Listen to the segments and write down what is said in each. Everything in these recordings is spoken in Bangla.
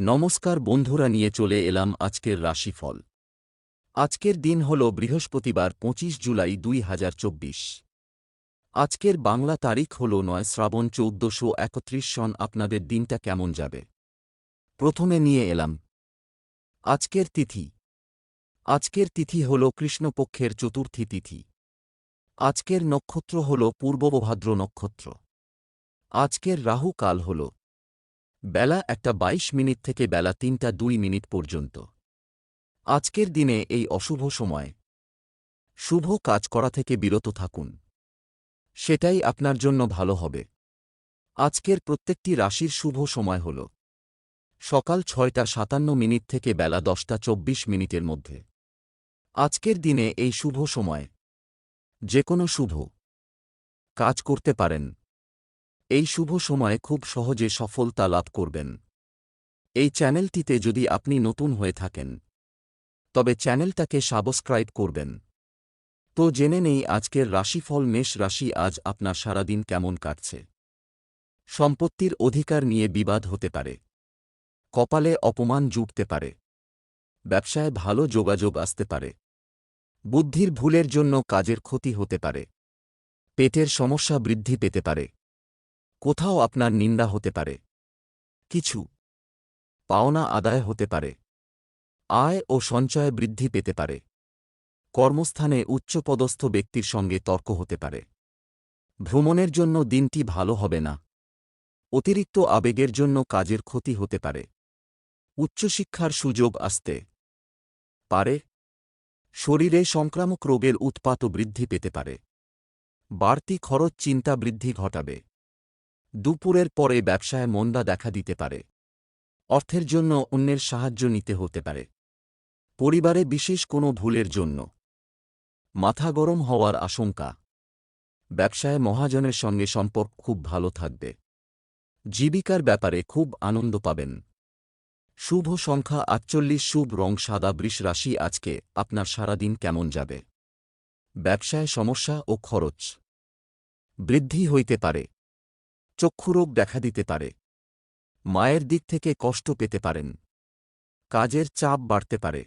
নমস্কার বন্ধুরা, নিয়ে চলে এলাম আজকের রাশিফল। আজকের দিন হল বৃহস্পতিবার, পঁচিশ জুলাই দুই হাজার চব্বিশ। আজকের বাংলা তারিখ হল নয় শ্রাবণ চৌদ্দশো একত্রিশ সন। আপনাদের দিনটা কেমন যাবে? প্রথমে নিয়ে এলাম। আজকের তিথি। আজকের তিথি হল কৃষ্ণপক্ষের চতুর্থী তিথি। আজকের নক্ষত্র হল পূর্ববভাদ্র নক্ষত্র। আজকের রাহু কাল হল। বেলা একটা বাইশ মিনিট থেকে বেলা তিনটা দুই মিনিট পর্যন্ত। আজকের দিনে এই অশুভ সময়। শুভ কাজ করা থেকে বিরত থাকুন। সেটাই আপনার জন্য ভালো হবে। আজকের প্রত্যেকটি রাশির শুভ সময় হল সকাল ছয়টা সাতান্ন মিনিট থেকে বেলা দশটা চব্বিশ মিনিটের মধ্যে। আজকের দিনে এই শুভ সময়। যে কোনো শুভ কাজ করতে পারেন। এই শুভ সময়ে খুব সহজে সফলতা লাভ করবেন। এই চ্যানেলটিতে যদি আপনি নতুন হয়ে থাকেন, তবে চ্যানেলটাকে সাবস্ক্রাইব করবেন। তো জেনে নেই আজকের রাশিফল মেষ রাশি আজ আপনার সারাদিন কেমন কাটছে। সম্পত্তির অধিকার নিয়ে বিবাদ হতে পারে। কপালে অপমান জুটতে পারে। ব্যবসায় ভালো যোগাযোগ আসতে পারে। বুদ্ধির ভুলের জন্য কাজের ক্ষতি হতে পারে। পেটের সমস্যা বৃদ্ধি পেতে পারে। কোথাও আপনার নিন্দা হতে পারে। কিছু পাওনা আদায় হতে পারে। আয় ও সঞ্চয় বৃদ্ধি পেতে পারে। কর্মস্থানে উচ্চপদস্থ ব্যক্তির সঙ্গে তর্ক হতে পারে। ভ্রমণের জন্য দিনটি ভালো হবে না। অতিরিক্ত আবেগের জন্য কাজের ক্ষতি হতে পারে। উচ্চশিক্ষার সুযোগ আসতে পারে। শরীরে সংক্রামক রোগের উৎপাত বৃদ্ধি পেতে পারে। বাড়তি খরচ চিন্তা বৃদ্ধি ঘটাবে। দুপুরের পরে ব্যবসায় মন্দা দেখা দিতে পারে। অর্থের জন্য অন্যের সাহায্য নিতে হতে পারে। পরিবারে বিশেষ কোনো ভুলের জন্য। মাথা গরম হওয়ার আশঙ্কা। ব্যবসায় মহাজনের সঙ্গে সম্পর্ক খুব ভালো থাকবে। জীবিকার ব্যাপারে খুব আনন্দ পাবেন। শুভ সংখ্যা আটচল্লিশ, শুভ রং সাদা, বৃষ রাশি আজকে আপনার সারাদিন কেমন যাবে? ব্যবসায় সমস্যা ও খরচ। বৃদ্ধি হইতে পারে। চক্ষুরোগ দেখা দিতে পারে। মায়ের দিক থেকে কষ্ট পেতে পারেন। কাজের চাপ বাড়তে পারে।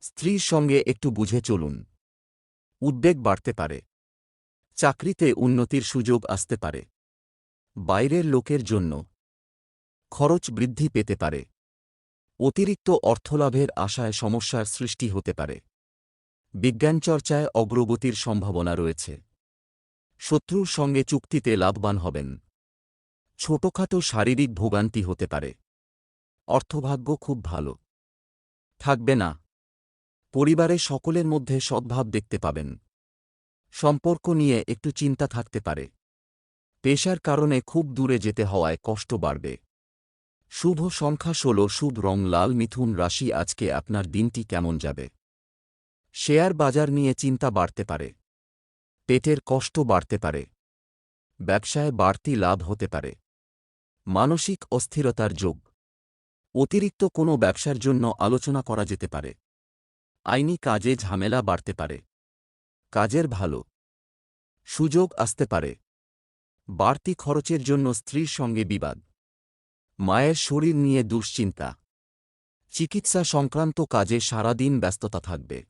স্ত্রীর সঙ্গে একটু বুঝে চলুন। উদ্বেগ বাড়তে পারে। চাকরিতে উন্নতির সুযোগ আসতে পারে। বাইরের লোকের জন্য খরচ বৃদ্ধি পেতে পারে। অতিরিক্ত অর্থলাভের আশায় সমস্যার সৃষ্টি হতে পারে। বিজ্ঞানচর্চায় অগ্রগতির সম্ভাবনা রয়েছে। শত্রুর সঙ্গে চুক্তিতে লাভবান হবেন। ছোটখাটো শারীরিক ভোগান্তি হতে পারে। অর্থভাগ্য খুব ভালো। থাকবে না। পরিবারে সকলের মধ্যে সদ্ভাব দেখতে পাবেন। সম্পর্ক নিয়ে একটু চিন্তা থাকতে পারে। পেশার কারণে খুব দূরে যেতে হওয়ায় কষ্ট বাড়বে। শুভ সংখ্যা ষোল, শুভ রং লাল, মিথুন রাশি, আজকে আপনার দিনটি কেমন যাবে? শেয়ার বাজার নিয়ে চিন্তা বাড়তে পারে। পেটের কষ্ট বাড়তে পারে। ব্যবসায় বাড়তি লাভ হতে পারে। মানসিক অস্থিরতার যোগ। অতিরিক্ত কোনো ব্যবসার জন্য আলোচনা করা যেতে পারে। আইনি কাজে ঝামেলা বাড়তে পারে। কাজের ভালো সুযোগ আসতে পারে। বাড়তি খরচের জন্য স্ত্রীর সঙ্গে বিবাদ। মায়ের শরীর নিয়ে দুশ্চিন্তা। চিকিৎসা সংক্রান্ত কাজে সারাদিন ব্যস্ততা থাকবে।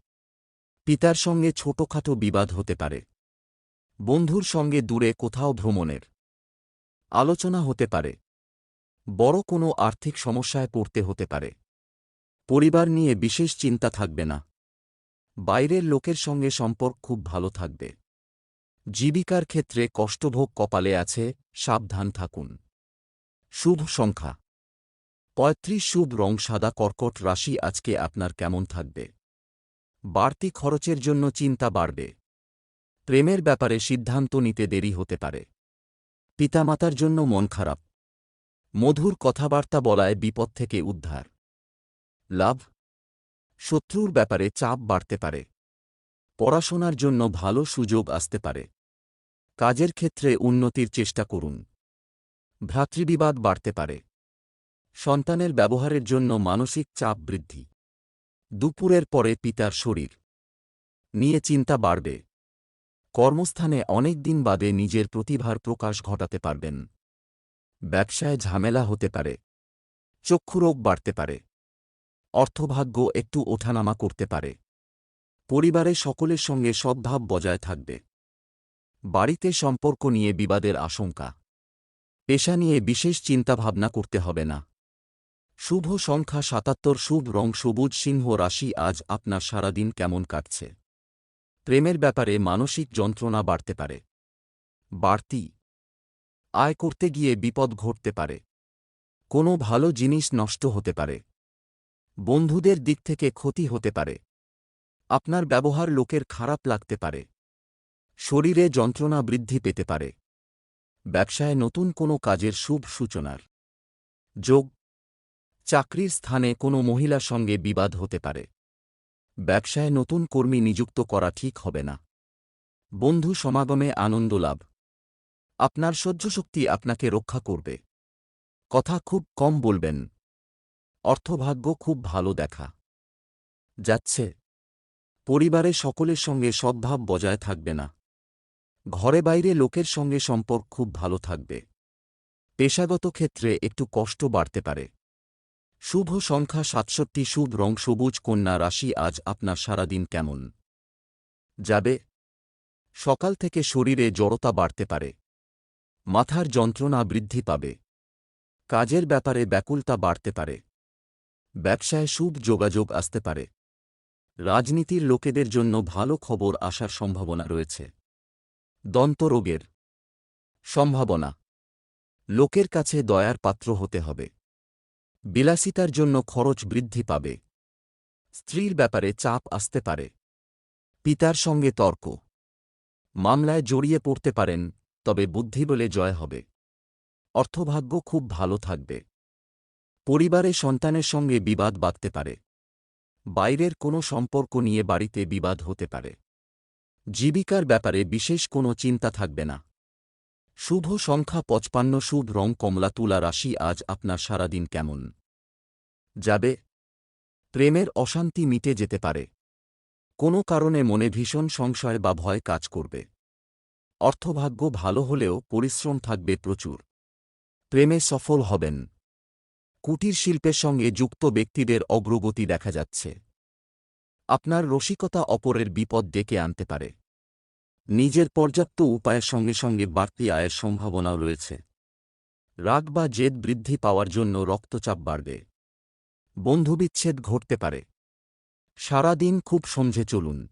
পিতার সঙ্গে ছোটখাটো বিবাদ হতে পারে। বন্ধুর সঙ্গে দূরে কোথাও ভ্রমণের আলোচনা হতে পারে। বড় কোনো আর্থিক সমস্যায় পড়তে হতে পারে। পরিবার নিয়ে বিশেষ চিন্তা থাকবে না। বাইরের লোকের সঙ্গে সম্পর্ক খুব ভালো থাকবে। জীবিকার ক্ষেত্রে কষ্টভোগ কপালে আছে, সাবধান থাকুন। শুভ সংখ্যা। পঁয়ত্রিশ শুভ রং সাদা কর্কট রাশি আজকে আপনার কেমন থাকবে? বাড়তি খরচের জন্য চিন্তা বাড়বে। প্রেমের ব্যাপারে সিদ্ধান্ত নিতে দেরি হতে পারে। পিতামাতার জন্য মন খারাপ। মধুর কথাবার্তা বলায় বিপদ থেকে উদ্ধার। লাভ? শত্রুর ব্যাপারে চাপ বাড়তে পারে। পড়াশোনার জন্য ভালো সুযোগ আসতে পারে। কাজের ক্ষেত্রে উন্নতির চেষ্টা করুন। ভ্রাতৃবিবাদ বাড়তে পারে। সন্তানের ব্যবহারের জন্য মানসিক চাপ বৃদ্ধি। দুপুরের পরে পিতার শরীর। নিয়ে চিন্তা বাড়বে। কর্মস্থানে অনেক দিন বাদে নিজের প্রতিভার প্রকাশ ঘটাতে পারবেন। ব্যবসায় ঝামেলা হতে পারে। চক্ষুরোগ বাড়তে পারে। অর্থভাগ্য একটু ওঠানামা করতে পারে। পরিবারে সকলের সঙ্গে সদ্ভাব বজায় থাকবে। বাড়িতে সম্পর্ক নিয়ে বিবাদের আশঙ্কা। পেশা নিয়ে বিশেষ চিন্তাভাবনা করতে হবে না। শুভ সংখ্যা সাতাত্তর, শুভ রং সবুজ, সিংহ রাশি আজ আপনার সারাদিন কেমন কাটছে। প্রেমের ব্যাপারে মানসিক যন্ত্রণা বাড়তে পারে। বাড়তি আয় করতে গিয়ে বিপদ ঘটতে পারে। কোনো ভালো জিনিস নষ্ট হতে পারে। বন্ধুদের দিক থেকে ক্ষতি হতে পারে। আপনার ব্যবহার লোকের খারাপ লাগতে পারে। শরীরে যন্ত্রণা বৃদ্ধি পেতে পারে। ব্যবসায় নতুন কোনো কাজের শুভ সূচনার যোগ। চাকরির স্থানে কোনো মহিলার সঙ্গে বিবাদ হতে পারে। ব্যবসায় নতুন কর্মী নিযুক্ত করা ঠিক হবে না। বন্ধু সমাগমে আনন্দ লাভ। আপনার সহ্যশক্তি আপনাকে রক্ষা করবে। কথা খুব কম বলবেন। অর্থভাগ্য খুব ভালো দেখা। যাচ্ছে। পরিবারে সকলের সঙ্গে সদ্ভাব বজায় থাকবে না। ঘরে বাইরে লোকের সঙ্গে সম্পর্ক খুব ভালো থাকবে। পেশাগত ক্ষেত্রে একটু কষ্ট বাড়তে পারে। শুভ সংখ্যা সাতষট্টি, শুভ রং, সবুজ, কন্যা রাশি আজ আপনার সারাদিন কেমন? যাবে। সকাল থেকে শরীরে জড়তা বাড়তে পারে। মাথার যন্ত্রণা বৃদ্ধি পাবে। কাজের ব্যাপারে ব্যাকুলতা বাড়তে পারে। ব্যবসায় শুভ যোগাযোগ আসতে পারে। রাজনীতির লোকেদের জন্য ভালো খবর আসার সম্ভাবনা রয়েছে। দন্তরোগের সম্ভাবনা। লোকের কাছে দয়ার পাত্র হতে হবে। বিলাসিতার জন্য খরচ বৃদ্ধি পাবে। স্ত্রীর ব্যাপারে চাপ আসতে পারে। পিতার সঙ্গে তর্ক। মামলায় জড়িয়ে পড়তে পারেন তবে বুদ্ধি বলে জয় হবে। অর্থভাগ্য খুব ভালো থাকবে। পরিবারে সন্তানের সঙ্গে বিবাদ বাঁধতে পারে। বাইরের কোনো সম্পর্ক নিয়ে বাড়িতে বিবাদ হতে পারে। জীবিকার ব্যাপারে বিশেষ কোনো চিন্তা থাকবে না। শুভ সংখ্যা পঁচপান্ন, শুভ রং কমলা, তুলা রাশি আজ আপনার সারাদিন কেমন? যাবে। প্রেমের অশান্তি মিটে যেতে পারে। কোনো কারণে মনে ভীষণ সংশয় বা ভয় কাজ করবে। অর্থভাগ্য ভালো হলেও পরিশ্রম থাকবে প্রচুর। প্রেমে সফল হবেন। কুটির শিল্পের সঙ্গে যুক্ত ব্যক্তিদের অগ্রগতি দেখা যাচ্ছে। আপনার রসিকতা অপরের বিপদ ডেকে আনতে পারে। নিজের পর্যাপ্ত উপায়ের সঙ্গে সঙ্গে বাড়তি আয়ের সম্ভাবনাও রয়েছে। রাগ বা জেদ বৃদ্ধি পাওয়ার জন্য রক্তচাপ বাড়বে। বন্ধুবিচ্ছেদ ঘটতে পারে। সারাদিন খুব সমঝে চলুন।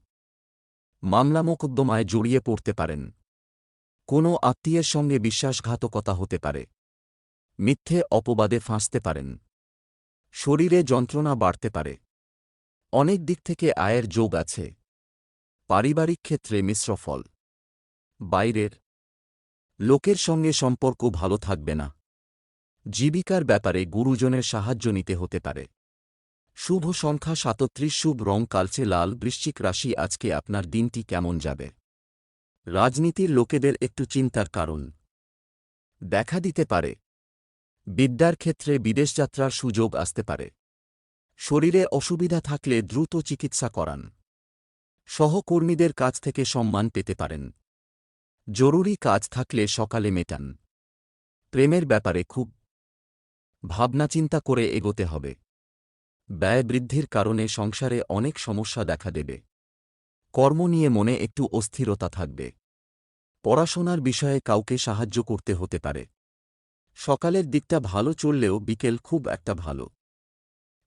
মামলা মোকদ্দমায় জড়িয়ে পড়তে পারেন। কোনো আত্মীয়ের সঙ্গে বিশ্বাসঘাতকতা হতে পারে। মিথ্যে অপবাদে ফাঁসতে পারেন। শরীরে যন্ত্রণা বাড়তে পারে। অনেক দিক থেকে আয়ের যোগ আছে। পারিবারিক ক্ষেত্রে মিশ্র ফল। বাইরের লোকের সঙ্গে সম্পর্ক ভালো থাকবে না। জীবিকার ব্যাপারে গুরুজনের সাহায্য নিতে হতে পারে। শুভ সংখ্যা সাতত্রিশ, শুভ রং কালচে লাল, বৃশ্চিক রাশি, আজকে আপনার দিনটি কেমন যাবে? রাজনীতির লোকেদের একটু চিন্তার কারণ। দেখা দিতে পারে। বিদ্যার ক্ষেত্রে বিদেশযাত্রার সুযোগ আসতে পারে। শরীরে অসুবিধা থাকলে দ্রুত চিকিৎসা করান। সহকর্মীদের কাছ থেকে সম্মান পেতে পারেন। জরুরি কাজ থাকলে সকালে মেটান। প্রেমের ব্যাপারে খুব ভাবনাচিন্তা করে এগোতে হবে। ব্যয় বৃদ্ধির কারণে সংসারে অনেক সমস্যা দেখা দেবে। কর্ম নিয়ে মনে একটু অস্থিরতা থাকবে। পড়াশোনার বিষয়ে কাউকে সাহায্য করতে হতে পারে। সকালের দিকটা ভালো চললেও বিকেল খুব একটা ভালো।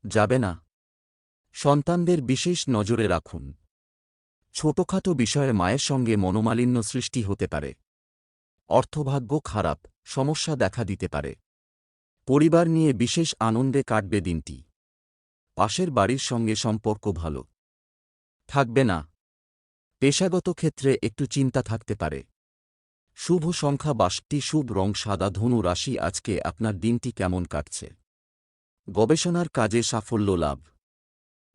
যাবে না। সন্তানদের বিশেষ নজরে রাখুন। ছোটখাটো বিষয়ে মায়ের সঙ্গে মনোমালিন্য সৃষ্টি হতে পারে। অর্থভাগ্য খারাপ, সমস্যা দেখা দিতে পারে। পরিবার নিয়ে বিশেষ আনন্দে কাটবে দিনটি। পাশের বাড়ির সঙ্গে সম্পর্ক ভালো। থাকবে না। পেশাগত ক্ষেত্রে একটু চিন্তা থাকতে পারে। শুভ সংখ্যা বাষট্টি, শুভ রং সাদা, ধনু রাশি, আজকে আপনার দিনটি কেমন কাটছে? গবেষণার কাজে সাফল্য লাভ।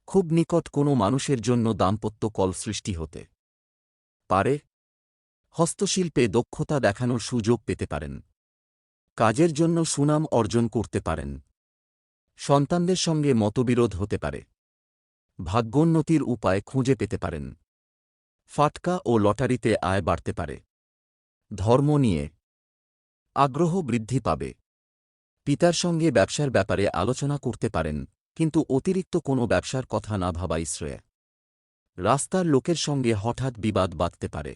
খুব নিকট কোনো মানুষের জন্য দাম্পত্য কল সৃষ্টি হতে পারে। হস্তশিল্পে দক্ষতা দেখানোর সুযোগ পেতে পারেন। কাজের জন্য সুনাম অর্জন করতে পারেন। সন্তানদের সঙ্গে মতবিরোধ হতে পারে। ভাগ্যোন্নতির উপায় খুঁজে পেতে পারেন। ফাটকা ও লটারিতে আয় বাড়তে পারে। ধর্ম নিয়ে আগ্রহ বৃদ্ধি পাবে। পিতার সঙ্গে ব্যবসার ব্যাপারে আলোচনা করতে পারেন, কিন্তু অতিরিক্ত কোনো ব্যবসার কথা না ভাবাই শ্রেয়। রাস্তার লোকের সঙ্গে হঠাৎ বিবাদ বাঁধতে পারে।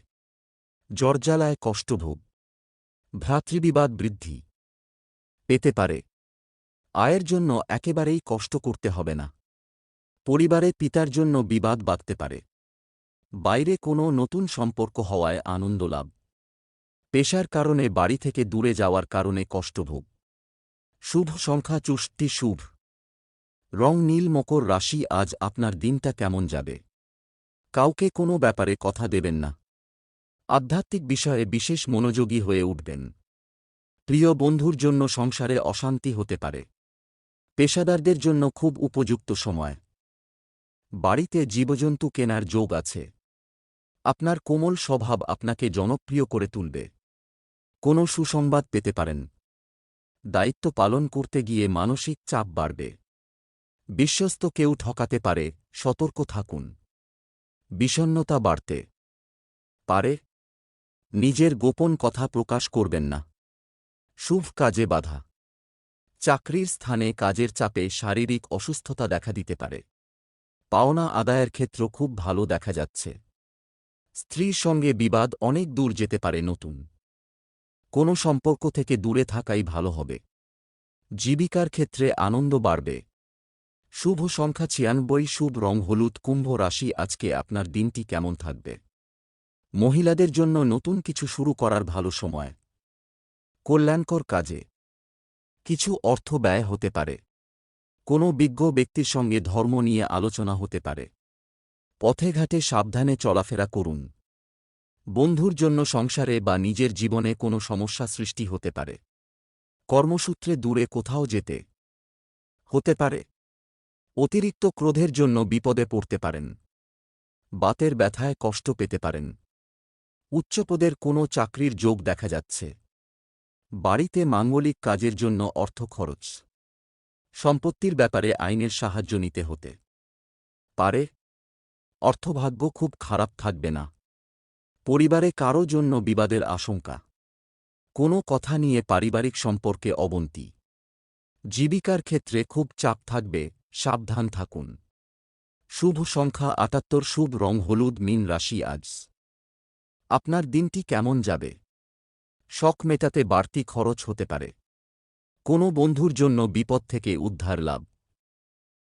জর্জালায় কষ্টভোগ। ভ্রাতৃবিবাদ বৃদ্ধি পেতে পারে। আয়ের জন্য একেবারেই কষ্ট করতে হবে না। পরিবারে পিতার জন্য বিবাদ বাঁধতে পারে। বাইরে কোনো নতুন সম্পর্ক হওয়ায় আনন্দ লাভ। পেশার কারণে বাড়ি থেকে দূরে যাওয়ার কারণে কষ্টভোগ শুভ সংখ্যা চুষ্টি শুভ। রং নীল মকর রাশি আজ আপনার দিনটা কেমন যাবে? কাউকে কোনো ব্যাপারে কথা দেবেন না। আধ্যাত্মিক বিষয়ে বিশেষ মনোযোগী হয়ে উঠবেন। প্রিয় বন্ধুর জন্য সংসারে অশান্তি হতে পারে। পেশাদারদের জন্য খুব উপযুক্ত সময়। বাড়িতে জীবজন্তু কেনার যোগ আছে। আপনার কোমল স্বভাব আপনাকে জনপ্রিয় করে তুলবে। কোনো সুসংবাদ পেতে পারেন। দায়িত্ব পালন করতে গিয়ে মানসিক চাপ বাড়বে। বিশ্বস্ত কেউ ঠকাতে পারে, সতর্ক থাকুন। বিষণ্নতা বাড়তে পারে। নিজের গোপন কথা প্রকাশ করবেন না। শুভ কাজে বাধা। চাকরির স্থানে কাজের চাপে শারীরিক অসুস্থতা দেখা দিতে পারে। পাওনা আদায়ের ক্ষেত্র খুব ভালো দেখা যাচ্ছে। স্ত্রীর সঙ্গে বিবাদ অনেক দূর যেতে পারে নতুন। কোনো সম্পর্ক থেকে দূরে থাকাই ভালো হবে। জীবিকার ক্ষেত্রে আনন্দ বাড়বে। শুভ সংখ্যা ছিয়ানব্বই, শুভ রং হলুদ, কুম্ভ রাশি, আজকে আপনার দিনটি কেমন থাকবে? মহিলাদের জন্য নতুন কিছু শুরু করার ভালো সময়। কল্যাণকর কাজে। কিছু অর্থ ব্যয় হতে পারে। কোনো বিজ্ঞ ব্যক্তির সঙ্গে ধর্ম নিয়ে আলোচনা হতে পারে। পথে ঘাটে সাবধানে চলাফেরা করুন। বন্ধুর জন্য সংসারে বা নিজের জীবনে কোনো সমস্যা সৃষ্টি হতে পারে। কর্মসূত্রে দূরে কোথাও যেতে হতে পারে। অতিরিক্ত ক্রোধের জন্য বিপদে পড়তে পারেন। বাতের ব্যথায় কষ্ট পেতে পারেন। উচ্চপদের কোনো চাকরির যোগ দেখা যাচ্ছে। বাড়িতে মাঙ্গলিক কাজের জন্য অর্থ খরচ। সম্পত্তির ব্যাপারে আইনের সাহায্য নিতে হতে পারে। অর্থভাগ্য খুব খারাপ থাকবে না। পরিবারে কারও জন্য বিবাদের আশঙ্কা। কোনো কথা নিয়ে পারিবারিক সম্পর্কে অবন্তি। জীবিকার ক্ষেত্রে খুব চাপ থাকবে, সাবধান থাকুন। শুভ সংখ্যা আটাত্তর, শুভ রং হলুদ, মিন রাশি আজ। আপনার দিনটি কেমন যাবে? শখ মেটাতে বাড়তি খরচ হতে পারে। কোনো বন্ধুর জন্য বিপদ থেকে উদ্ধার লাভ।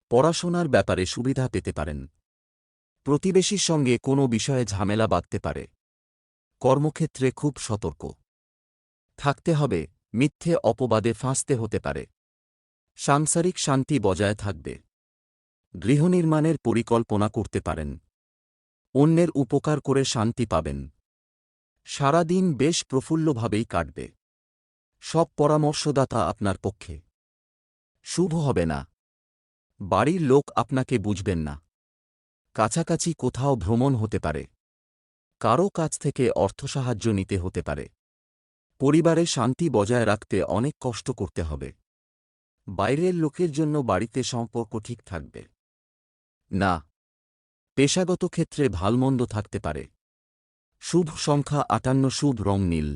পড়াশোনার ব্যাপারে সুবিধা পেতে পারেন। প্রতিবেশীর সঙ্গে কোনো বিষয়ে ঝামেলা বাঁধতে পারে। কর্মক্ষেত্রে খুব সতর্ক। থাকতে হবে, মিথ্যে অপবাদে ফাঁসতে হতে পারে। সাংসারিক শান্তি বজায় থাকবে। গৃহনির্মাণের পরিকল্পনা করতে পারেন। অন্যের উপকার করে শান্তি পাবেন। সারাদিন বেশ প্রফুল্লভাবেই কাটবে। সব পরামর্শদাতা আপনার পক্ষে। শুভ হবে না। বাড়ির লোক আপনাকে বুঝবেন না। কাছাকাছি কোথাও ভ্রমণ হতে পারে। কারও কাছ থেকে অর্থ সাহায্য নিতে হতে পারে। পরিবারে শান্তি বজায় রাখতে অনেক কষ্ট করতে হবে। বাইরের লোকের জন্য বাড়িতে সম্পর্ক ঠিক থাকবে। না, পেশাগত ক্ষেত্রে ভালমন্দ থাকতে পারে। শুভ সংখ্যা আটান্ন শুভ রং নীল।